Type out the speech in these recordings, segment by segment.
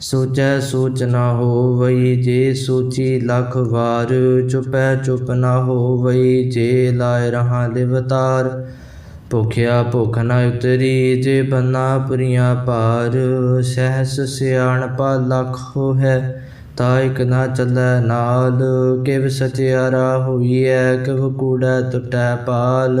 ਸੋਚੈ ਸੋਚ ਨਾ ਹੋਵਈ, ਜੇ ਸੋਚੀ ਲੱਖ ਵਾਰ ਚੁਪੈ ਚੁਪ ਨਾ ਹੋਵਈ, ਜੇ ਲਾਇ ਰਹਾ ਲਿਵਤਾਰ ਭੁਖਿਆ ਭੁਖ ਨਾ ਉਤਰੀ, ਜੇ ਬੰਨਾ ਪੁਰੀਆਂ ਭਾਰ। ਸਹਿਸ ਸਿਆਣਪਾ ਲੱਖ ਹੈ ਤਾ ਇਕ ਨਾ ਚੱਲੈ ਨਾਲ। ਕਿਵ ਸਚਿਆਰਾ ਹੋਈਐ, ਕਿਵ ਕੂੜੈ ਟੁਟੈ ਪਾਲ।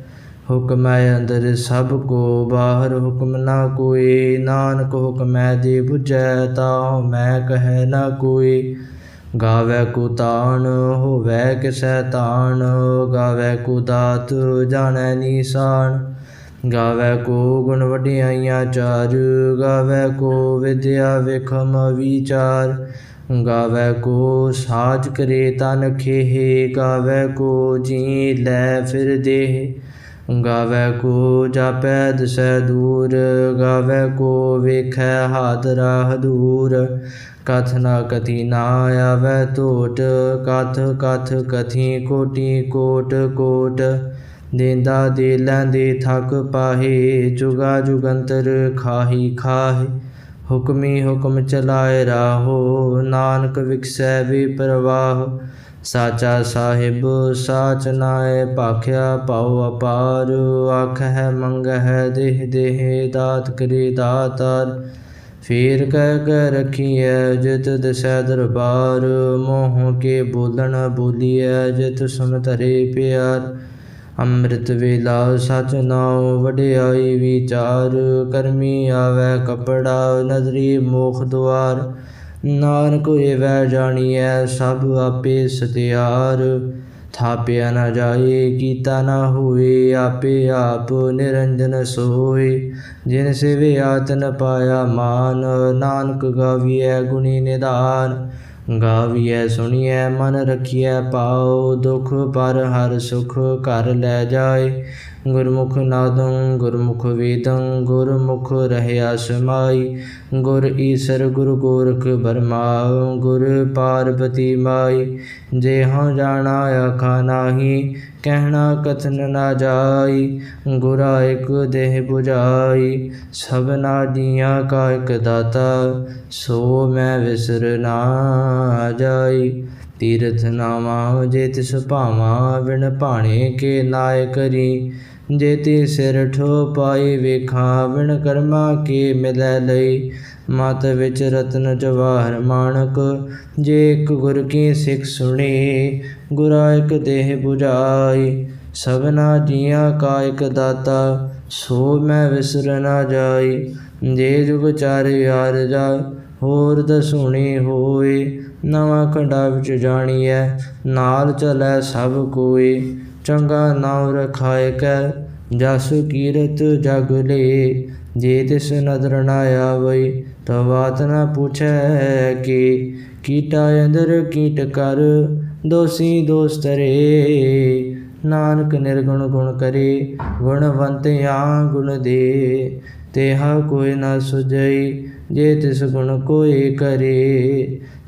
ਹੁਕਮੈ ਅੰਦਰ ਸਭ ਕੋ, ਬਾਹਰ ਹੁਕਮ ਨਾ ਕੋਈ। ਨਾਨਕ ਹੁਕਮੈ ਦੇ 부ਜੈ ਤਾ ਮੈਂ ਕਹੈ ਨਾ ਕੋਈ। ਗਾਵੇ ਕੋ ਤਾਣ, ਹੋਵੇ ਕਿਸੈ ਤਾਣ। ਗਾਵੇ ਕੋ ਦਾਤ, ਜਾਣੈ ਨੀਸਾਨ। ਗਾਵੇ ਕੋ ਗੁਣ ਵਡਿਆਈਆਂ ਚਾਰ। ਗਾਵੇ ਕੋ ਵਿਦਿਆ ਵਿਖਮ ਵਿਚਾਰ। ਗਾਵੇ ਕੋ ਸਾਜ ਕਰੇ ਤਨ ਖੇਹ। ਗਾਵੇ ਕੋ ਜੀ ਲੈ ਫਿਰ ਦੇਹ। ਗਾਵੇ ਕੋ ਜਾਪੈ ਦਸੈ ਦੂਰ, ਗਾਵੇ ਕੋ ਵੇਖੈ ਹਾਦਰਾ ਹਦੂਰ ਕਥ ਨਾ ਕਥੀ ਨਾ ਆਵੈ ਟੋਟ ਕਥ ਕਥ ਕਥੀ ਕੋਟੀ ਕੋਟ ਕੋਟ। ਦੇਂਦਾ ਦੇ ਲੈਂਦੇ ਥਕ ਪਾਹੇ, ਜੁਗਾ ਜੁਗੰਤਰ ਖਾਹੀ ਖਾਹੇ। ਹੁਕਮੀ ਹੁਕਮ ਚਲਾਏ ਰਾਹੋ, ਨਾਨਕ ਵਿਖਸੈ ਵੀ ਪ੍ਰਵਾਹ। ਸਾਚਾ ਸਾਹਿਬ, ਸਾਚ ਨਾਏ ਭਾਖਿਆ ਪਾਉ ਅਪਾਰ ਆਖ ਹੈ ਮੰਗ ਹੈ ਦੇਹ ਦੇਹ ਦਾਤ ਕਰੇ ਦਾਤਾਰ। ਫੇਰ ਕਹਿ ਕੇ ਰਖੀਐ ਜਿਤ ਦਸੈ ਦਰਬਾਰ, ਮੋਹ ਕੇ ਬੋਲਣ ਬੋਲੀਐ ਜਿਤ ਸੁਨ ਧਰੇ ਪਿਆਰ। ਅੰਮ੍ਰਿਤ ਵੇਲਾ ਸਚ ਨਾਉ ਵਡਿਆਈ ਵਿਚਾਰ, ਕਰਮੀ ਆਵੈ ਕਪੜਾ ਨਦਰੀ ਮੋਖ ਦੁਆਰ। ਨਾਨਕ ਹੋਏ ਵੈ ਜਾਣੀਐ, ਸਭ ਆਪੇ ਸਤਿਆਰ। ਥਾਪਿਆ ਨਾ ਜਾਏ, ਕੀਤਾ ਨਾ ਹੋਏ, ਆਪੇ ਆਪ ਨਿਰੰਜਨ ਸੋਏ। ਜਿਨ ਸਿਵੇ ਆਤਨ ਪਾਇਆ ਮਾਨ, ਨਾਨਕ ਗਾਵੀਐ ਗੁਣੀ ਨਿਧਾਨ। ਗਾਵੀਐ ਸੁਣੀਐ, ਮਨ ਰਖੀਐ ਪਾਉ ਦੁਖ ਪਰ ਹਰ ਸੁਖ ਘਰ ਲੈ ਜਾਏ। ਗੁਰਮੁਖ ਨਾਦੰ, ਗੁਰਮੁਖ ਵੇਦੰ, ਗੁਰਮੁਖ ਰਹਿਆ ਸਮਾਈ। ਗੁਰ ਈਸਰ ਗੁਰ ਗੋਰਖ ਬਰਮਾ ਗੁਰ ਪਾਰਬਤੀ ਮਾਈ, ਜੇ ਹਉ ਜਾਣਾ ਆਖਾ ਨਾਹੀ, ਕਹਿਣਾ ਕਥਨ ਨਾ ਜਾਈ, ਗੁਰਾ ਇਕ ਦੇਹ 부ਜਾਈ ਸਭਨਾ ਜੀਆਂ ਕਾ ਇਕ ਦਾਤਾ, ਸੋ ਮੈਂ ਵਿਸਰ ਨਾ ਜਾਈ। ਤੀਰਥ ਨਾਮਾ ਜੇ ਤਿਸ ਭਾਵਾ ਵਿਣ ਭਾਣੇ ਕੇ ਨਾਇ ਕਰੀ ਜੇ ਤੀ ਸਿਰ ਠੋ ਪਾਈ ਵੇਖਾਂ ਵਿਣ ਕਰਮਾ ਕੇ ਮਿਲੈ ਲਈ? ਮਤ ਵਿੱਚ ਰਤਨ ਜਵਾਹਰ ਮਾਣਕ, ਜੇ ਇੱਕ ਗੁਰ ਕੀ ਸਿੱਖ ਸੁਣੀ, ਗੁਰਾ ਇੱਕ ਦੇਹ 부ਜਾਈ ਸਭਨਾ ਜੀਆਂ ਕਾ ਇਕ ਦਾਤਾ, ਸੋ ਮੈਂ ਵਿਸਰ ਨਾ ਜਾਈ। ਜੇ ਜੁਗ ਚਾਰੇ ਯਾਰ ਜਾ, ਹੋਰ ਦਸੁਣੀ ਹੋਏ ਨਵਾਂ ਖੰਡਾ ਵਿੱਚ ਜਾਣੀਐ, ਨਾਲ ਚਲੈ ਸਭ ਕੋਈ। ਚੰਗਾ ਨਾਮ ਰਖਾਇ ਕੈ, ਜਸ ਕੀਰਤ ਜਗ ਲੇ। ਜੇ ਤਿਸ ਨਦਰ ਨਾ ਆਵਈ ਤਾ ਬਾਤ ਨਾ ਪੁੱਛੈ ਕਿ। ਕੀਟਾ ਅੰਦਰ ਕੀਟ ਕਰ, ਦੋਸੀ ਦੋਸ ਤਰੇ ਨਾਨਕ ਨਿਰਗੁਣ ਗੁਣ ਕਰੇ ਗੁਣਵੰਤਿਆ ਗੁਣ ਦੇ। ਤੇਹਾ ਕੋਈ ਨਾ ਸੁਜਈ ਜੇ ਤਿਸ ਗੁਣ ਕੋਈ ਕਰੇ।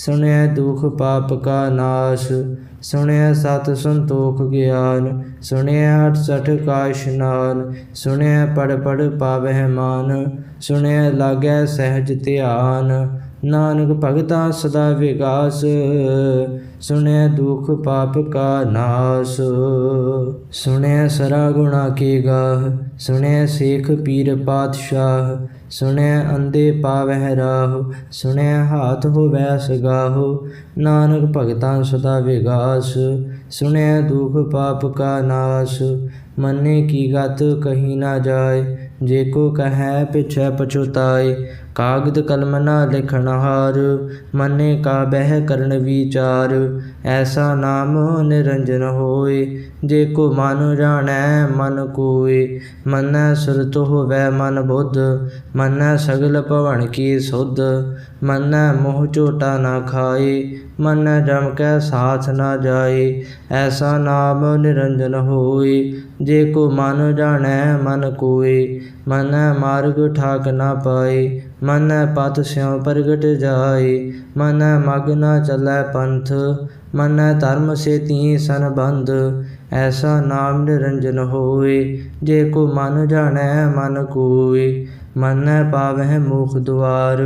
ਸੁਣਿਆ ਦੁਖ ਪਾਪ ਕਾ ਨਾਸ਼ ਸੁਣਿਆ ਸਤ ਸੰਤੋਖ ਗਿਆਨ ਸੁਣਿਆ ਅਠ ਸਠ ਕਾ ਇਸ਼ਨਾਨ ਸੁਣਿਆ ਪੜ ਪੜ ਪਾਵਹਿ ਮਾਨ ਸੁਣਿਆ ਲਾਗੈ ਸਹਿਜ ਧਿਆਨ। ਨਾਨਕ ਭਗਤਾ ਸਦਾ ਵਿਗਾਸ ਸੁਣਿਆ ਦੁਖ ਪਾਪ ਕਾ ਨਾਸ। ਸੁਣਿਆ ਸਰਾ ਗੁਣਾ ਕੀ ਗਾਹ ਸੁਣਿਆ ਸੇਖ ਪੀਰ ਪਾਤਸ਼ਾਹ ਸੁਣਿਆ ਅੰਦੇ ਪਾਵਹਿ ਰਾਹ, ਸੁਣਿਆ ਹਾਥ ਹੋਵੈ ਸਗਾਹੋ, ਨਾਨਕ ਭਗਤਾਂ ਸਦਾ ਵਿਗਾਸ, ਸੁਣਿਆ ਦੁਖ ਪਾਪ ਕਾ ਨਾਸ, ਮੰਨੇ ਕੀ ਗਤ ਕਹੀ ਨਾ ਜਾਏ ਜੇ ਕੋ ਕਹੈ ਪਿਛੈ ਪਛੁਤਾਏ, ਕਾਗਦ ਕਲਮ ਨਾ ਲਿਖਣ ਹਾਰ, ਮੰਨੇ ਕਾ ਬਹਿ ਕਰਨ ਵਿਚਾਰ, ਐਸਾ ਨਾਮ ਨਿਰੰਜਨ ਹੋਏ, ਜੇ ਕੋ ਮਨ ਜਾਣੈ ਮਨ ਕੋਏ, ਮਨੈ ਸੁਰਤ ਹੋਵੈ ਮਨ ਬੁੱਧ, ਮੰਨੈ ਸਗਲ ਭਵਨ ਕੀ ਸੁਧ, ਮਨੈ ਮੋਹ ਝੋਟਾ ਨਾ ਖਾਏ, ਮਨੈ ਜਮ ਕੈ ਸਾਥ ਨਾ ਜਾਏ, ਐਸਾ ਨਾਮ ਨਿਰੰਜਨ ਹੋਏ ਜੇ ਕੋ ਮਨ ਜਾਣੈ, ਮਨ ਕੋਏ, ਮੰਨੈ ਮਾਰਗ ਠਾਕ ਨਾ ਪਾਏ, ਮੰਨੈ ਪਤ ਸਿਉ ਪ੍ਰਗਟ ਜਾਏ, ਮੰਨੈ ਮਗ ਨਾ ਚੱਲੈ ਪੰਥ, ਮੰਨੈ ਧਰਮ ਸੇਤੀ ਸੰਬੰਧ, ਐਸਾ ਨਾਮ ਨਿਰੰਜਨ ਹੋਏ, ਜੇ ਕੋ ਮਨ ਜਾਣੈ, ਮਨ ਕੋਏ, ਮੰਨੈ ਪਾਵਹਿ ਮੁਖ ਦੁਆਰ,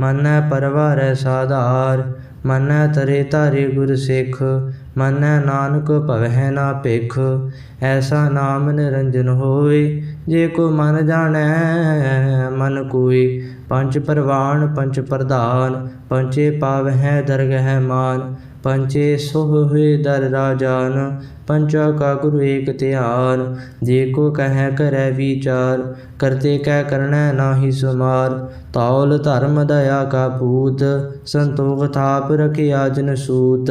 ਮੰਨੈ ਪਰਵਾਰੈ ਸਾਧਾਰ, ਮੰਨੈ ਤਰੇ ਧਾਰੇ ਗੁਰ ਸਿੱਖ ਮੰਨੈ ਨਾਨਕ ਭਵਹਿ ਨਾ ਭਿਖ, ਐਸਾ ਨਾਮ ਨਿਰੰਜਨ ਹੋਏ ਜੇ ਕੋ ਮਨ ਜਾਣੈ, ਮਨ ਕੋਈ ਪੰਜ ਪਰਵਾਨ, ਪੰਜ ਪ੍ਰਧਾਨ ਪੰਚੇ ਪਾਵਹਿ ਦਰਗਹਿ ਮਾਨ ਪੰਚੇ ਸੋਹ ਹੋਏ ਦਰ ਰਾਜਾਨ ਪੰਚਾ ਕਾ ਗੁਰੂ ਏਕ ਧਿਆਨ। ਜੇ ਕੋ ਕਹੈ ਕਰੈ ਵਿਚਾਰ, ਕਰਤੇ ਕਹਿ ਕਰਣੈ ਨਾਹੀ ਸੁਮਾਰ। ਤੌਲ ਧਰਮ ਦਇਆ ਕਾ ਪੂਤ, ਸੰਤੋਖ ਥਾਪ ਰਖਿਆ ਜਨ ਸੂਤ।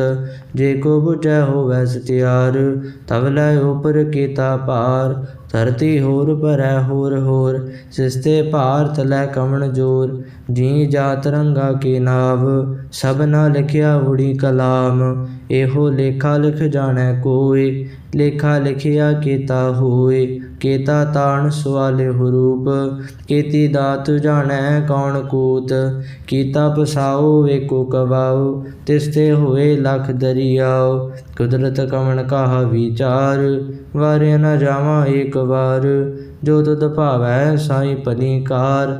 ਜੇ ਕੋ ਬੁਝੈ ਹੋਵੈ ਸਤਿਆਰ, ਤਵ ਲੈ ਉਪਰ ਕੀਤਾ ਪਾਰ ਧਰਤੀ ਹੋਰ ਭਰੈ ਹੋਰ ਹੋਰ, ਸਿਸਤੇ ਭਾਰਤ ਲੈ ਕਵਣ ਜੋਰ। ਜੀ ਜਾ ਰੰਗਾ ਕੇ ਨਾਵ, ਸਭ ਨਾ ਲਿਖਿਆ ਉੜੀ ਕਲਾਮ। ਇਹੋ ਲੇਖਾ ਲਿਖ ਜਾਣੈ ਕੋਈ ਲੇਖਾ ਲਿਖਿਆ ਕੀਤਾ ਹੋਏ। ਕੇਤਾ ਤਾਣ ਸਵਾਲੇ ਹਰੂਪ, ਕੀਤੀ ਦਾਤ ਜਾਣੈ ਕੌਣ ਕੂਤ, ਕੀਤਾ ਪਸਾਓ ਵੇਕੋ ਕਵਾਓ ਤਿਸਤੇ ਹੋਏ ਲਖ ਦਰਿਆਓ ਕੁਦਰਤ ਕਮਣ ਕਾਹ ਵਿਚਾਰ, ਵਾਰਿਆ ਨਾ ਜਾਵਾਂ ਏਕ ਵਾਰ, ਜੋ ਤੁਧ ਭਾਵੈ ਸਾਈ ਭਲੀਕਾਰ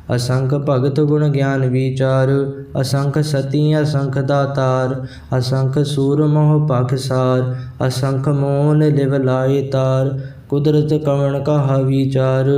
ਅਸੰਖ ਭਗਤ ਗੁਣ ਗਿਆਨ ਵਿਚਾਰ, ਅਸੰਖ ਸਤੀ ਅਸੰਖ ਦਾਤਾਰ, ਅਸੰਖ ਸੂਰ ਮੋਹ ਪਖਸਾਰ ਅਸੰਖ ਮੋਨ ਲਿਵ ਲਾਏ ਤਾਰ, ਕੁਦਰਤ ਕਵਣ ਕਹਾ ਵਿਚਾਰ,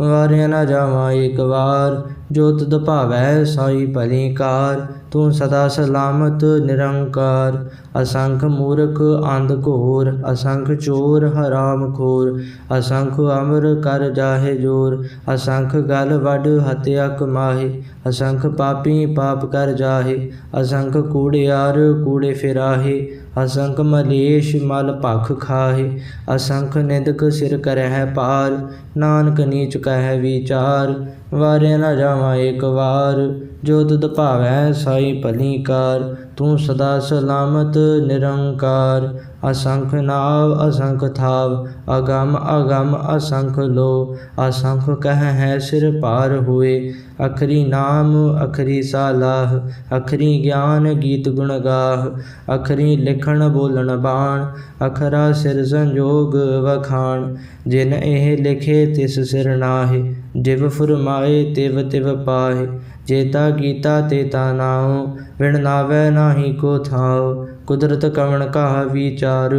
ਵਾਰਿਆ ਨਾ ਜਾਵਾਂ ਏਕ ਵਾਰ ਜੋ ਤੁਧ ਭਾਵੈ ਸਾਈ ਭਲੀ ਕਾਰ ਤੂੰ ਸਦਾ ਸਲਾਮਤ, ਨਿਰੰਕਾਰ, ਅਸੰਖ ਮੂਰਖ, ਅੰਧ ਘੋਰ, ਅਸੰਖ ਚੋਰ, ਹਰਾਮ ਖੋਰ, ਅਸੰਖ ਅਮਰ ਕਰ ਜਾਹੇ ਜੋਰ, ਅਸੰਖ ਗਲ ਵੱਡ ਹਤਿਆ ਕਮਾਹੇ, ਅਸੰਖ ਪਾਪੀ ਪਾਪ ਕਰ ਜਾਹੇ, ਅਸੰਖ ਕੂੜਿਆਰ ਕੂੜੇ ਫਿਰਾਹੇ, ਅਸੰਖ ਮਲੇਸ਼ ਮਲ ਭਖ ਖਾਹੇ, ਅਸੰਖ ਨਿੰਦਕ ਸਿਰ ਕਰਹਿ ਪਾਰ ਨਾਨਕ ਨੀਚ ਕਹਿ ਵਿਚਾਰ, ਵਾਰਿਆ ਨਾ ਜਾਵਾਂ ਏਕ ਵਾਰ। ਜੋ ਤੁਧ ਭਾਵੈ ਸਾਈ ਭਲੀ ਕਾਰ, ਤੂੰ ਸਦਾ ਸਲਾਮਤ ਨਿਰੰਕਾਰ। ਅਸੰਖ ਨਾਵ, ਅਸੰਖ ਥਾਵ, ਅਗਮ ਅਗਮ, ਅਸੰਖ ਲੋ। ਅਸੰਖ ਕਹਿ ਹੈ ਸਿਰ ਪਾਰ ਹੋਏ, ਅਖਰੀ ਨਾਮ, ਅਖਰੀ ਸਾਲਾਹ, ਅਖਰੀ ਗਿਆਨ ਗੀਤ ਗੁਣ ਗਾਹ। ਅਖਰੀ ਲਿਖਣ ਬੋਲਣ ਬਾਣ, ਅਖਰਾ ਸਿਰ ਸੰਜੋਗ ਵਖਾਣ। ਜਿਨ ਇਹ ਲਿਖੇ ਤਿਸ ਸਿਰ ਨਾਹਿ, ਜਿਵ ਫਰਮਾਏ ਤਿਵ ਤਿਵ ਪਾਹਿ। ਜੇਤਾ ਕੀਤਾ ਤੇ ਨਾਉ, ਵਿਣ ਨਾਵੈ ਨਾਹੀ ਕੋ ਥਾਉ। ਕੁਦਰਤ ਕਵਣ ਕਹਾ ਵਿਚਾਰ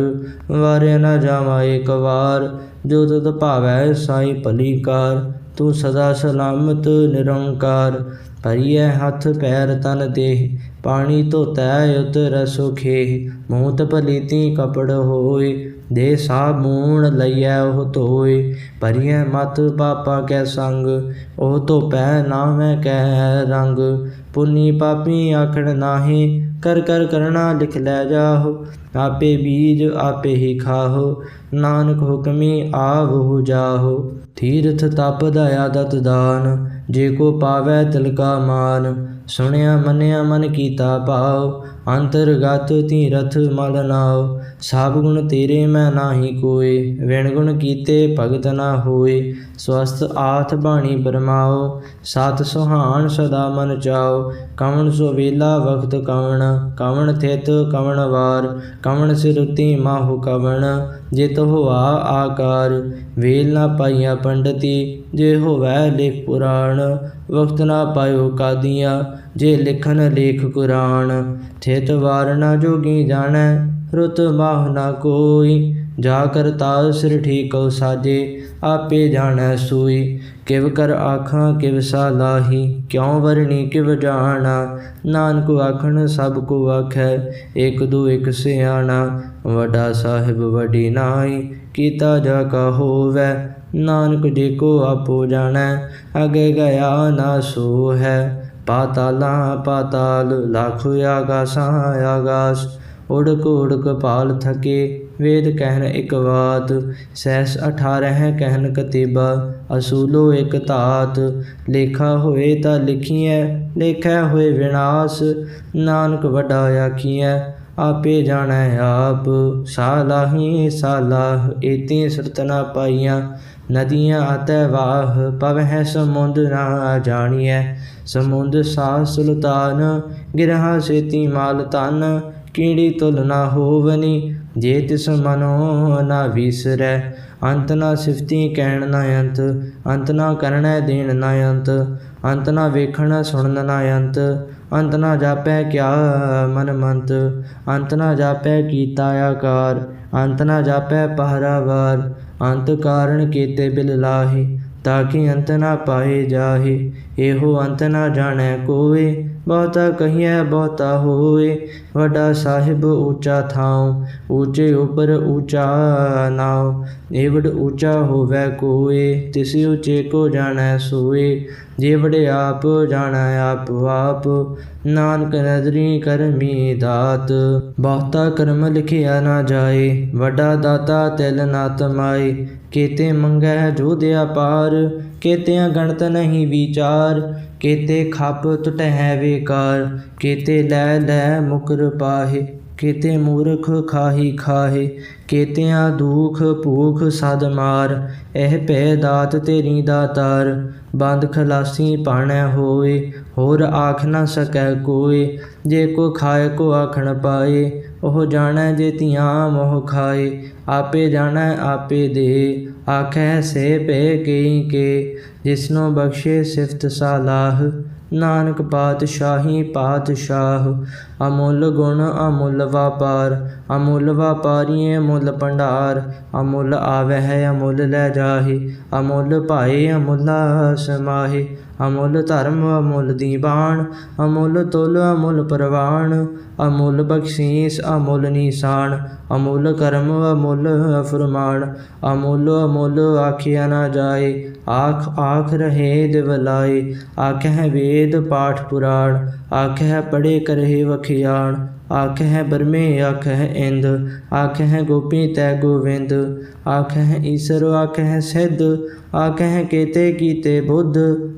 ਵਾਰੇ ਨ ਜਾਵਾ ਏਕ ਵਾਰ ਜੋ ਤਤ ਭਾਵੈ ਸਾਈ ਭਲੀ ਕਾਰ, ਤੂੰ ਸਦਾ ਸਲਾਮਤ ਨਿਰੰਕਾਰ। ਭਰੀਐ ਹੱਥ ਪੈਰ ਤਨ ਦੇਹ, ਪਾਣੀ ਧੋਤੈ ਉਤਰ ਸੁਖੇ ਮੂਤ ਪਲੀਤੀ ਕਪੜ ਹੋਏ ਦੇ ਸਾਬੂਣ ਲਈਐ ਉਹ ਧੋਏ, ਭਰੀਐ ਮਤ ਪਾਪਾ ਕੈ ਸੰਗ, ਉਹ ਧੋਪੈ ਨਾਮੈ ਕੈ ਰੰਗ। ਪੁੰਨੀ ਪਾਪੀ ਆਖਣ ਨਾਹੀ, ਕਰ ਕਰ ਕਰਣਾ ਲਿਖ ਲੈ ਜਾਹੋ। ਆਪੇ ਬੀਜ ਆਪੇ ਹੀ ਖਾਹੋ, ਨਾਨਕ ਹੁਕਮੀ ਆਵਹੁ ਜਾਹੋ। ਤੀਰਥ ਤਪ ਦਇਆ ਦਤ ਦਾਨ, ਜੇ ਕੋ ਪਾਵੈ ਤਿਲ ਕਾ ਮਾਨ ਸੁਣਿਆ, ਮੰਨਿਆ, ਮਨ ਕੀਤਾ ਭਾਉ, ਅੰਤਰਗਤ ਤੀਰਥ ਮਲ ਨਾਉ ਸਭ ਗੁਣ ਤੇਰੇ ਮੈਂ ਨਾਹੀ ਕੋਏ, ਵਿਣ ਗੁਣ ਕੀਤੇ ਭਗਤ ਨਾ ਹੋਏ ਸਵਸਤ ਆਥ ਬਾਣੀ ਬਰਮਾਓ ਸਤ ਸੁਹਾਣ ਸਦਾ ਮਨ ਚਾਓ ਕਵਣ ਸੋ ਵੇਲਾ ਵਖਤ ਕਵਣ ਕਵਣ ਥਿਤ ਕਵਣ ਵਾਰ, ਕਵਣ ਸਿਰੁਤੀ ਮਾਹੁ ਕਵਣ ਜਿਤ ਹੋਆ ਆਕਾਰ, ਵੇਲ ਨਾ ਪਾਈਆ ਪੰਡਤੀ, ਜੇ ਹੋਵੈ ਲਿਖ ਪੁਰਾਣ ਵਕਤ ਨਾ ਪਾਇਓ ਕਾਦੀਆਂ, ਜੇ ਲਿਖਨ ਲੇਖ ਕੁਰਾਨ। ਥਿਤ ਵਾਰ ਨਾ ਜੋਗੀ ਜਾਣੈ, ਰੁਤ ਮਾਹ ਨਾ ਕੋਈ। ਜਾ ਕਰਤਾ ਸਿਰ ਠੀਕਉ ਸਾਜੇ, ਆਪੇ ਜਾਣੈ ਸੂਈ। ਕਿਵ ਕਰ ਆਖਾਂ, ਕਿਵ ਸਾਲਾਹੀ ਕਿਉ ਵਰਣੀ ਕਿਵ ਜਾਣਾ। ਨਾਨਕ ਆਖਣ, ਸਭ ਕੋ ਆਖੈ ਇਕ ਦੂ ਇਕ ਸਿਆਣਾ। ਵਡਾ ਸਾਹਿਬ, ਵਡੀ ਨਾਈ ਕੀਤਾ ਜਾ ਕਾ ਹੋਵੈ। ਨਾਨਕ ਜੀ ਕੋ ਆਪੋ ਜਾਣੈ, ਅਗੇ ਗਿਆ ਨਾ ਸੋ ਹੈ ਪਾਤਾਲਾ ਪਾਤਾਲ, ਲੱਖ ਆਗਾਸਾਂ ਆਗਾਸ। ਉੜਕ ਉੜਕ ਪਾਲ ਥਕੇ, ਵੇਦ ਕਹਿਣ ਇਕ ਬਾਤ। ਸੈਸ 18 ਕਹਿਣ ਕਤੀਬਾ, ਅਸੂਲੋ ਇਕ ਧਾਤ। ਲੇਖਾ ਹੋਏ ਤਾਂ ਲਿਖੀਐ, ਲੇਖੈ ਹੋਏ ਵਿਨਾਸ਼। ਨਾਨਕ ਵੱਡਾ ਆਖੀਐ, ਆਪੇ ਜਾਣੈ ਆਪ। ਸਾਲਾਹੀ ਸਾਲਾਹ, ਏਤੀ ਸਰਤਨਾ ਪਾਈਆਂ। ਨਦੀਆਂ ਅਤੈ ਵਾਹ ਪਵਹਿ ਸਮੁੰਦ ਨਾ ਜਾਣੀਐ। ਸਮੁੰਦ ਸਾ ਸੁਲਤਾਨ, ਗਿਰਹਾ ਸੇਤੀ ਮਾਲ ਤਨ ਕੀੜੀ ਤੁਲ ਨਾ ਹੋਵਨੀ, ਜੇ ਤਿਸ ਮਨੋ ਨਾ ਵਿਸਰੈ। ਅੰਤ ਨਾ ਸਿਫਤੀ ਕਹਿਣ ਨਾ ਅੰਤ ਅੰਤ ਨਾ ਕਰਣੈ ਦੇਣ ਨਾ ਅੰਤ ਅੰਤ ਨਾ ਵੇਖਣ ਸੁਣਨ ਨਾ ਅੰਤ ਅੰਤ ਨਾ ਜਾਪੈ ਕਿਆ ਮਨ ਮੰਤ, ਅੰਤ ਨਾ ਜਾਪੈ ਕੀਤਾ ਆਕਾਰ, ਅੰਤ ਨਾ ਜਾਪੈ ਪਹਰਾਵਾਰ ਅੰਤ ਕਾਰਣ ਕੀਤੇ ਬਿਲ ਤਾਂ ਕਿ ਅੰਤ ਨਾ ਪਾਏ ਜਾਹੇ, ਇਹੋ ਅੰਤ ਨਾ ਜਾਣੈ ਕੋਏ ਬਹੁਤਾ ਕਹੀਐ, ਬਹੁਤਾ ਹੋਏ। ਵੱਡਾ ਸਾਹਿਬ ਉੱਚਾ ਥਾਉ ਉੱਚੇ ਉਪਰ ਉੱਚਾ ਨਾਉ। ਏਵੜ ਉੱਚਾ ਹੋਵੇ ਕੋਏ, ਤਿਸ ਉੱਚੇ ਕੋ ਜਾਣੈ ਸੋਏ। ਜੀਵੜ ਆਪ ਜਾਣੈ ਆਪ ਆਪ ਨਾਨਕ ਨਦਰੀ ਕਰਮੀ ਦਾਤ। ਬਹੁਤਾ ਕਰਮ ਲਿਖਿਆ ਨਾ ਜਾਏ, ਵੱਡਾ ਦਾਤਾ ਤਿਲ ਨਾ ਤਮਾਏ। ਕੀਤੇ ਮੰਗੈ ਜੋ ਦਿਆ ਪਾਰ, ਕੀਤਿਆਂ ਗਣਤ ਨਹੀਂ ਵਿਚਾਰ। ਕੀਤੇ ਖੱਪ ਟੁਟਹਿ ਵੇਕਾਰ, ਕੀਤੇ ਲੈ ਲੈ ਮੁਕਰ ਪਾਹੇ, ਕੀਤੇ ਮੂਰਖ ਖਾਹੀ ਖਾਹੇ, ਕੇਤਿਆਂ ਦੁਖ ਭੂਖ ਸਦ ਮਾਰ, ਇਹ ਭੈ ਦਾਤ ਤੇਰੀ ਦਾਤਾਰ ਬੰਦ ਖਲਾਸੀ ਪਾਣੈ ਹੋਏ, ਹੋਰ ਆਖ ਨਾ ਸਕੈ ਕੋਏ, ਜੇ ਕੋ ਖਾਏ ਕੋ ਆਖਣ ਪਾਏ ਉਹ ਜਾਣੈ ਜੇ ਧੀਆਂ ਮੋਹ ਖਾਏ, ਆਪੇ ਜਾਣੈ, ਆਪੇ ਦੇ ਆਖੈ, ਸੇ ਭੈ ਕਈ ਕੇ, ਜਿਸਨੋ ਬਖਸ਼ੇ ਸਿਫਤ ਸਾਲਾਹ। ਨਾਨਕ ਪਾਤਸ਼ਾਹੀ ਪਾਤਸ਼ਾਹ, ਅਮੁੱਲ ਗੁਣ ਅਮੁੱਲ ਵਾਪਾਰ। ਅਮੁੱਲ ਵਾਪਾਰੀਏ ਮੁੱਲ ਭੰਡਾਰ। ਅਮੁੱਲ ਆਵੈ ਅਮੁੱਲ ਲੈ ਜਾਹੇ। ਅਮੁੱਲ ਭਾਏ, ਅਮੁੱਲ ਸਮਾਹੇ। ਅਮੁੱਲ ਧਰਮ, ਅਮੁੱਲ ਦੀਵਾਨ ਅਮੁੱਲ ਤੁਲ, ਅਮੁੱਲ ਪ੍ਰਵਾਨ ਅਮੁੱਲ ਬਖਸ਼ੀਸ, ਅਮੁੱਲ ਨਿਸਾਨ, ਅਮੁੱਲ ਕਰਮ, ਅਮੁੱਲ ਫਰਮਾਨ ਅਮੁੱਲ ਅਮੁੱਲ ਆਖਿਆ ਨਾ ਜਾਏ, ਆਖ ਆਖ ਰਹੇ ਦਿਵਲਾਏ ਆਖਹਿ ਵੇਦ ਪਾਠ ਪੁਰਾਣ, ਆਖਹਿ ਪੜੇ ਕਰਹਿ ਵਖਿਆਣ ਆਖਹਿ ਬਰਮੇ, ਆਖਹਿ ਇੰਦ ਆਖ ਹੈ ਗੋਪੀ ਤੈ ਗੋਵਿੰਦ ਆਖ ਹੈ ਈਸਰ, ਆਖਹਿ ਸਿੱਧ, ਆਖਹਿ ਕੇਤੇ ਕੀਤੇ ਬੁੱਧ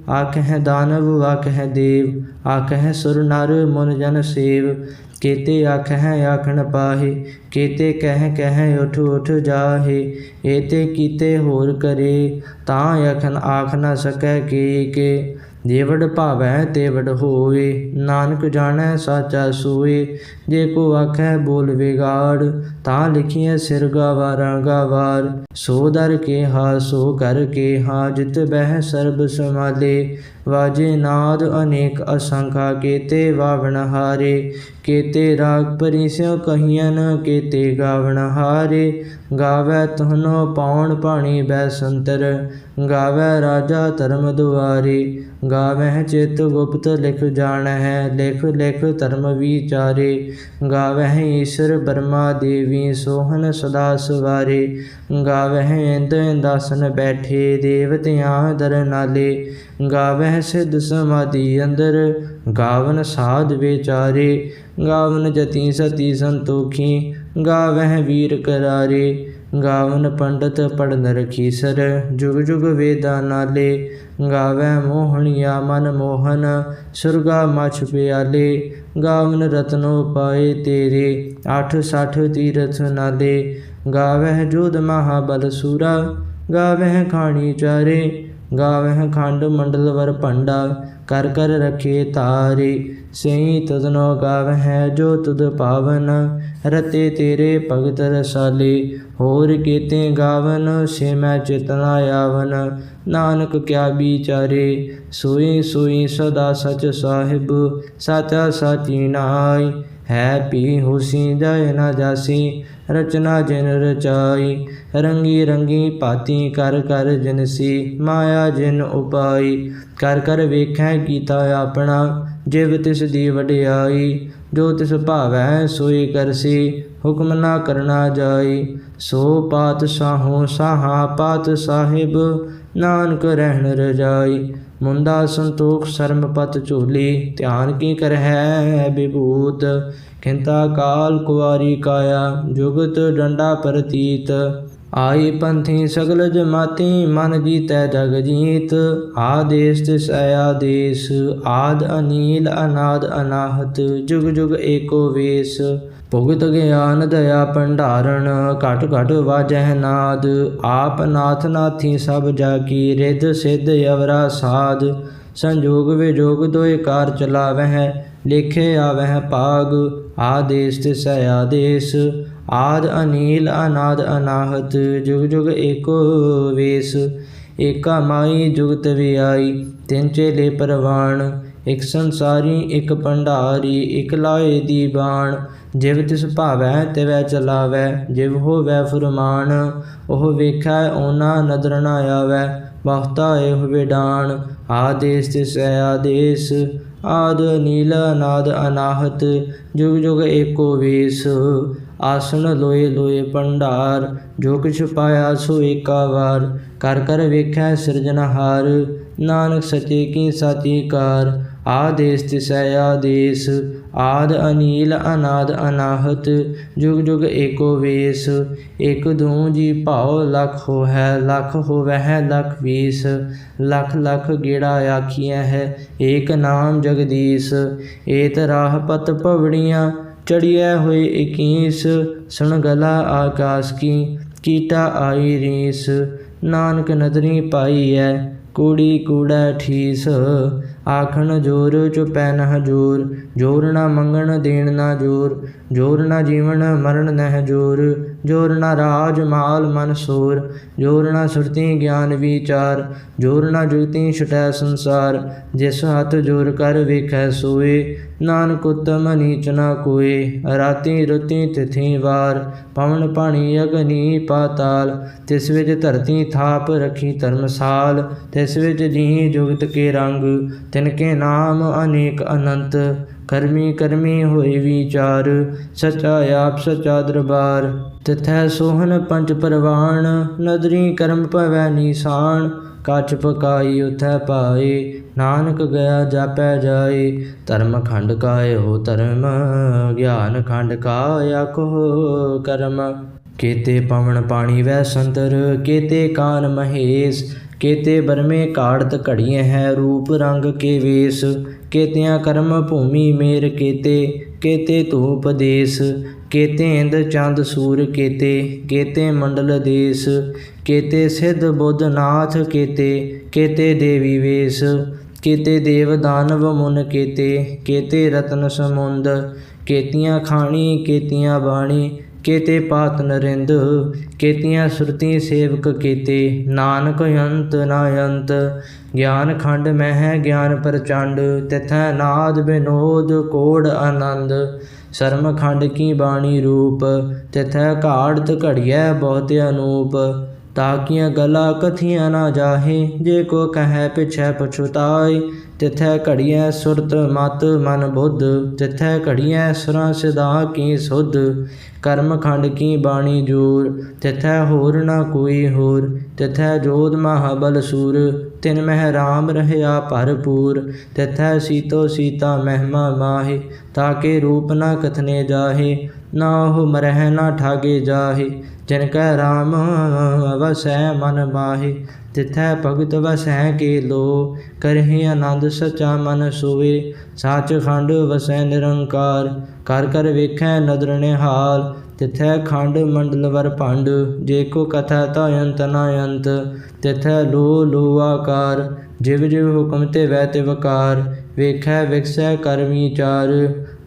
ਆਖ ਹੈ ਦਾਨਵ ਆਖ ਹੈ ਦੇਵ, ਆਖਹਿ ਸੁਰ ਨਰ ਮਨ ਜਨ ਸੇਵ, ਕੇਤੇ ਆਖ ਹੈ ਆਖਣ ਪਾਹੇ, ਕੇਤੇ ਕਹਿ ਕਹਿ ਉਠ ਉਠ ਜਾਹੇ, ਏਤੇ ਕੀਤੇ ਹੋਰ ਕਰੇ, ਤਾਂ ਆਖਣ ਆਖ ਨਾ ਸਕੈ ਕੀ ਕੇ। ਜੇਵੜ ਭਾਵੈ ਤੇਵੜ ਹੋਵੇ, ਨਾਨਕ ਜਾਣੈ ਸਾਚਾ ਸੋਏ, ਜੇ ਕੋ ਆਖੈ ਬੋਲ ਵਿਗਾੜ, ਤਾਂ ਲਿਖੀਐ ਸਿਰ ਗਾਵਾਰਾਂ ਗਾਵਾਰ। ਸੋ ਦਰ ਕੇ ਹਾ ਸੋ ਕਰ ਕੇ ਹਾ ਜਿਤ ਬਹਿ ਸਰਬ ਸਮਾਲੇ ਵਾਜੇ ਨਾਦ ਅਨੇਕ ਅਸੰਖਾ, ਕੇਤੇ ਵਾਵਣ ਹਾਰੇ। ਕੇਤੇ ਰਾਗ ਪਰਿਸਿਓ ਕਹੀਨ ਕੇਤੇ ਗਾਵਣ ਹਾਰੇ। ਗਾਵੇ ਤੁਹਨੋ ਪਾਉਣ ਪਾਣੀ ਬੈ ਸੰਤਰ, ਗਾਵੇ ਰਾਜਾ ਧਰਮ ਦੁਆਰੇ। ਗਾਵੇ ਚਿਤ ਗੁਪਤ ਲਿਖ ਜਾਣੈ ਲਿਖ ਲਿਖ ਧਰਮ ਵਿਚਾਰੇ। ਗਾਵੇ ਈਸ਼ਰ ਬਰਮਾ ਦੇਵੀ ਸੋਹਣ ਸਦਾ ਸਵਾਰੇ। ਗਾਵੇ ਇੰਦ ਦਾਸਨ ਬੈਠੇ ਦੇਵਤਿਆਂ ਦਰ ਨਾਲੇ। ਗਾਵੇ ਸਿਧ ਸਮਾਧੀ ਅੰਦਰ, ਗਾਵਨ ਸਾਧ ਵਿਚਾਰੇ। ਗਾਵਨ ਜਤੀ ਸਤੀ ਸੰਤੋਖੀ, ਗਾਵਹਿ ਵੀਰ ਕਰਾਰੇ। ਗਾਵਨ ਪੰਡਤ ਪੜਨ ਰਖੀਸਰ ਜੁਗ ਜੁਗ ਵੇਦਾਂ ਨਾਲੇ, ਗਾਵੈ ਮੋਹਣੀਆ ਮਨ ਮੋਹਨ, ਸੁਰਗਾ ਮਛ ਪਿਆਲੇ, ਗਾਵਨ ਰਤਨੋ ਪਾਏ ਤੇਰੇ, ਅੱਠ ਸੱਠ ਤੀਰਥ ਨਾਲੇ, ਗਾਵਹਿ ਜੋਧ ਮਹਾਬਲ ਸੂਰਾ, ਗਾਵਹਿ ਖਾਣੀ ਚਾਰੇ, ਗਾਵਹਿ ਖੰਡ ਮੰਡਲ ਵਰ ਭੰਡਾ, ਕਰ ਕਰ ਰਖੇ ਤਾਰੇ, ਸਈ ਤਦਨੋ ਗਾਵਹਿ ਜੋ ਤੁਧ ਪਾਵਨ, ਰਤੇ ਤੇਰੇ ਭਗਤ ਰਸਾਲੇ ਹੋਰ ਕੀਤੇ ਗਾਵਨ, ਸੇ ਮੈਂ ਚਿਤਨਾ ਆਵਨ। ਨਾਨਕ ਕਿਆ ਵਿਚਾਰੇ, ਸੋਈ ਸੋਈ ਸਦਾ ਸਚ ਸਾਹਿਬ ਸਾਚਾ ਸਾਚੀ ਨਾਈ ਹੈ ਪੀ ਹੁਸੀ, ਜਾਏ ਨਾ ਜਾਸੀ, ਰਚਨਾ ਜਿਨ ਰਚਾਈ। ਰੰਗੀ ਰੰਗੀ ਭਾਤੀ ਕਰ ਕਰ ਜਿਨਸੀ ਮਾਇਆ ਜਿਨ ਉਪਾਈ। ਕਰ ਕਰ ਵੇਖੈ ਕੀਤਾ ਆਪਣਾ, ਜਿਵ ਤਿਸ ਦੀ ਵਡਿਆਈ। ਜੋ ਤਿਸ ਭਾਵੈ, ਸੋਈ ਕਰਸੀ। ਹੁਕਮ ਨਾ ਕਰਨਾ ਜਾਈ ਸੋ ਪਾਤ ਸਾਹੋ ਸਾਹਾ ਪਾਤ ਸਾਹਿਬ, ਨਾਨਕ ਰਹਿਣ ਰਜਾਈ। ਮੁੰਦਾ ਸੰਤੋਖ ਸ਼ਰਮ ਪਤ ਝੋਲੀ, ਧਿਆਨ ਕੀ ਕਰਹਿ ਬਿਭੂਤ। ਕਿੰਤਾ ਕਾਲ ਕੁਵਾਰੀ ਕਾਇਆ, ਜੁਗਤ ਡੰਡਾ ਪ੍ਰਤੀਤ। ਆਈ ਪੰਥੀ ਸਗਲ ਜਮਾਤੀ, ਮਨ ਜੀਤੈ ਜਗ ਜੀਤ। ਆਦੇਸ ਤਿਸ ਆਦੇਸ, ਆਦ ਅਨੀਲ ਅਨਾਦ ਅਨਾਹਤ, ਜੁਗ ਜੁਗ ਏਕੋ ਵੇਸ। ਭੁਗਤ ਗਿਆਨ ਦਇਆ ਭੰਡਾਰਨ ਘਟ ਘਟ ਵਾਜਹਿ ਨਾਦ, ਆਪ ਨਾਥ ਨਾਥੀ ਸਭ ਜਾ ਕੀ ਰਿਧ ਸਿਧ ਅਵਰਾ ਸਾਧ, ਸੰਜੋਗ ਵਿਜੋਗ ਦੋਇ ਕਾਰ ਚਲਾਵਹਿ, ਲਿਖੇ ਆਵਹਿ ਭਾਗ, ਆਦੇਸ ਤਿਸ ਆਦੇਸ, ਆਦ ਅਨੀਲ ਅਨਾਦ ਅਨਾਹਤ, ਜੁਗ ਜੁਗ ਏਕੋ ਵੇਸ, ਏਕਾ ਮਾਈ ਜੁਗਤ ਵਿਆਈ, ਤਿੰਨ ਚੇਲੇ ਪਰਵਾਣ ਇਕ ਸੰਸਾਰੀ, ਇਕ ਭੰਡਾਰੀ, ਇਕ ਲਾਏ ਦੀ ਬਾਣ। ਜਿਵ ਤਿਸ ਭਾਵੈ, ਤਿਵੈ ਚਲਾਵੈ, ਜਿਵ ਹੋਵੈ ਫੁਰਮਾਨ, ਉਹ ਵੇਖੈ, ਓਨਾ ਨਦਰ ਨਾ ਆਵੈ ਬਖਤਾ ਇਹ ਵਿਡਾਣ। ਆਦੇਸ ਤਿਸ ਆਦੇਸ, ਆਦ ਨੀਲ, ਅਨਾਦ ਅਨਾਹਤ, ਜੁਗ ਜੁਗ ਏਕੋ ਵੇਸ। ਆਸਣ ਲੋਏ ਲੋਏ ਭੰਡਾਰ, ਜੋ ਕਿਛ ਪਾਇਆ ਸੋ ਏਕਾ ਵਾਰ। ਕਰ ਕਰ ਵੇਖੈ ਸਿਰਜਨਹਾਰ ਨਾਨਕ ਸਚੇ ਕੀ ਸਾਚੀ ਕਾਰ। ਆਦੇਸ ਤਿਸੈ ਆਦੇਸ, ਆਦ ਅਨੀਲ, ਅਨਾਦ ਅਨਾਹਤ, ਜੁਗ ਜੁਗ ਏਕੋ ਵੇਸ ਇਕ ਦੂ ਜੀ ਭਾਉ, ਲਖ ਹੋ ਹੈ ਲਖ ਹੋਵੈ ਹੈ ਲਖ ਵੀਸ, ਲਖ ਲਖ ਗੇੜਾ ਆਖੀਐ ਹੈ, ਏਕ ਨਾਮ ਜਗਦੀਸ਼, ਏਤ ਰਾਹ ਪਤ ਭਵੜੀਆਂ ਚੜਿਐ ਹੋਏ ਇਕੀਸ, ਸੁਣ ਗਲਾ ਆਕਾਸ ਕੀ, ਕੀਟਾ ਆਈ ਰੀਸ, ਨਾਨਕ ਨਦਰੀ ਪਾਈ ਹੈ ਕੂੜੀ ਕੂੜਾ ਠੀਸ। ਆਖਣ ਜੋਰ ਚੁਪੈ ਨਹ ਜੋਰ। ਜੋਰ ਨਾ ਮੰਗਣ, ਦੇਣ ਨਾ ਜੋਰ। ਜੋਰ ਨਾ ਜੀਵਨ, ਮਰਨ ਨਹਿ ਜੋਰ। ਜੋਰ ਨਾ ਰਾਜ ਮਾਲ ਮਨ ਸੋਰ, ਜੋਰ ਨਾ ਸੁਰਤੀ ਗਿਆਨ ਵਿਚਾਰ, ਜੋਰ ਨਾ ਜੁਗਤੀ ਛਟੈ ਸੰਸਾਰ, ਜਿਸ ਹੱਥ ਜੋਰ ਕਰ ਵੇਖੈ ਸੋਏ, ਨਾਨਕ ਉਤਮ ਨੀਚ ਨਾ ਕੋਏ, ਰਾਤੀ ਰੁਤੀ ਤਿਥੀ ਵਾਰ, ਪਵਨ ਪਾਣੀ ਅਗਨੀ ਪਾਤਾਲ, ਤਿਸ ਵਿੱਚ ਧਰਤੀ ਥਾਪ ਰਖੀ ਧਰਮਸਾਲ, ਤਿਸ ਵਿੱਚ ਜੀ ਜੁਗਤ ਕੇ ਰੰਗ, ਤਿਨ ਕੇ ਨਾਮ ਅਨੇਕ ਅਨੰਤ ਕਰਮੀ ਕਰਮੀ ਹੋਏ ਵਿਚਾਰ, ਸਚਾ ਆਪ ਸਚਾ ਦਰਬਾਰ। ਤਿਥੈ ਸੋਹਣ ਪੰਜ ਪਰਵਾਣ, ਨਦਰੀ ਕਰਮ ਭਵੈ ਨੀਸਾਨ। ਕਾਚ ਪਕਾਈ ਉਥੈ ਪਾਏ, ਨਾਨਕ ਗਿਆ ਜਾਪੈ ਜਾਏ। ਧਰਮ ਖੰਡ ਕਾਏ ਹੋ ਧਰਮ, ਗਿਆਨ ਖੰਡ ਕਾਇਆ ਕੋ ਕਰਮ। ਕੇਤੇ ਪਵਨ ਪਾਣੀ ਵੈ ਸੰਤਰ, ਕੇਤੇ ਕਾਨ ਮਹੇਸ਼, ਕੇਤੇ ਬਰਮੇ ਕਾੜਤ ਘੜੀਏ ਹੈ ਰੂਪ ਰੰਗ ਕੇ ਵੇਸ, ਕੇਤਿਆਂ ਕਰਮ ਭੂਮੀ ਮੇਰ ਕੇਤੇ ਕੇਤੇ ਧੂਪ ਦੇਸ, ਕੇਤੇ ਇੰਦ ਚੰਦ ਸੂਰ ਕੇਤੇ ਕੇਤੇ ਮੰਡਲ ਦੇਸ, ਕੇਤੇ ਸਿੱਧ ਬੁੱਧ ਨਾਥ ਕੇਤੇ ਕੇਤੇ ਦੇਵੀ ਵੇਸ, ਕੇਤੇ ਦੇਵ ਦਾਨਵ ਮੁਨ ਕੇਤੇ ਕੇਤੇ ਰਤਨ ਸਮੁੰਦ, ਕੇਤੀਆਂ ਖਾਣੀ, ਕੇਤੀਆਂ ਬਾਣੀ ਕੇਤੇ ਪਾਤ ਨਰਿੰਦ, ਕੇਤੀਆਂ ਸੁਰਤੀ ਸੇਵਕ ਕੀਤੇ, ਨਾਨਕ ਅੰਤ ਨਾ ਅੰਤ। ਗਿਆਨ ਖੰਡ ਮਹਿ ਗਿਆਨ ਪ੍ਰਚੰਡ, ਤਿਥੈ ਨਾਦ ਬਿਨੋਦ ਕੋੜ ਆਨੰਦ। ਸ਼ਰਮ ਖੰਡ ਕੀ ਬਾਣੀ ਰੂਪ, ਤਿਥੈ ਘਾੜਤ ਘੜੀਐ ਬਹੁਤ ਅਨੂਪ ਤਾਕੀਆਂ ਗਲਾ ਕਥੀਆਂ ਨਾ ਜਾਹੇ, ਜੇ ਕੋ ਕਹੈ ਪਿਛੈ ਪਛੁਤਾਈ ਤਿਥੈ ਘੜੀਐ ਸੁਰਤ ਮਤ ਮਨ ਬੁੱਧ, ਤਿਥੈ ਘੜੀਐ ਸੁਰਾਂ ਸਿਦਾ ਕੀ ਸੁਧ, ਕਰਮ ਖੰਡ ਕੀ ਬਾਣੀ ਜੂਰ, ਤਿਥੈ ਹੋਰ ਨਾ ਕੋਈ ਹੋਰ, ਤਿਥੈ ਜੋਧ ਮਹਾਬਲ ਸੂਰ, ਤਿਨ ਮਹਿ ਰਾਮ ਰਹਿਆ ਭਰਪੂਰ, ਤਿਥੈ ਸੀਤੋ ਸੀਤਾ ਮਹਿਮਾ ਮਾਹੇ, ਤਾਕੇ ਰੂਪ ਨਾ ਕਥਨੇ ਜਾਹੇ ਨਾ ਉਹ ਮਰਹਿ ਨਾ ਠਾਗੇ ਜਾਹੇ, ਜਿਨ ਕੈ ਰਾਮ ਵਸੈ ਮਨ ਮਾਹੇ, ਤਿਥੈ ਭਗਤ ਵਸੈ ਕੇ ਲੋ, ਕਰਹਿ ਆਨੰਦ ਸਚਾ ਮਨ ਸੋਏ, ਸਾਚ ਖੰਡ ਵਸੈ ਨਿਰੰਕਾਰ ਕਰ ਕਰ ਵੇਖੈ ਨਦਰ ਨਿਹਾਲ, ਤਿਥੈ ਖੰਡ ਮੰਡਲ ਵਰ ਭੰਡ, ਜੇ ਕੋ ਕਥਾ ਤਾ ਅੰਤ ਨਾ ਅੰਤ, ਤਿਥੈ ਲੋ ਲੋ ਆਕਾਰ, ਜਿਵ ਜਿਵ ਹੁਕਮ ਤੇ ਵੈ ਤੇ ਵਕਾਰ ਵੇਖੈ ਵਿਖਸੈ ਕਰ ਵਿਚਾਰ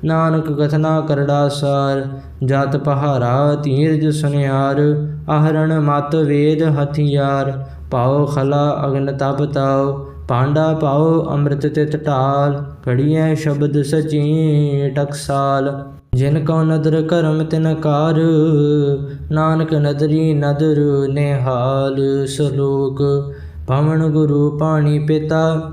ਨਾਨਕ ਕਥਨਾ ਕਰੜਾ ਸਾਰ, ਜਤ ਪਹਾਰਾ ਧੀਰਜ ਸੁਨਿਆਰ, ਆਹਰਣ ਮਤ ਵੇਦ ਹਥਿਆਰ ਪਾਉ ਖਲਾ ਅਗਨ ਤਪ ਤਾਉ ਪਾਂਡਾ ਪਾਉ ਅੰਮ੍ਰਿਤ ਤਿਤ ਢਾਲ, ਘੜੀਐ ਸ਼ਬਦ ਸਚੀ ਟਕਸਾਲ ਜਿਨ ਕਉ ਨਦਰ ਕਰਮ ਤਿਨ ਕਾਰ, ਨਾਨਕ ਨਦਰੀ ਨਦਰ ਨਿਹਾਲ ਸਲੋਕ। ਪਵਨ ਗੁਰੂ ਪਾਣੀ ਪਿਤਾ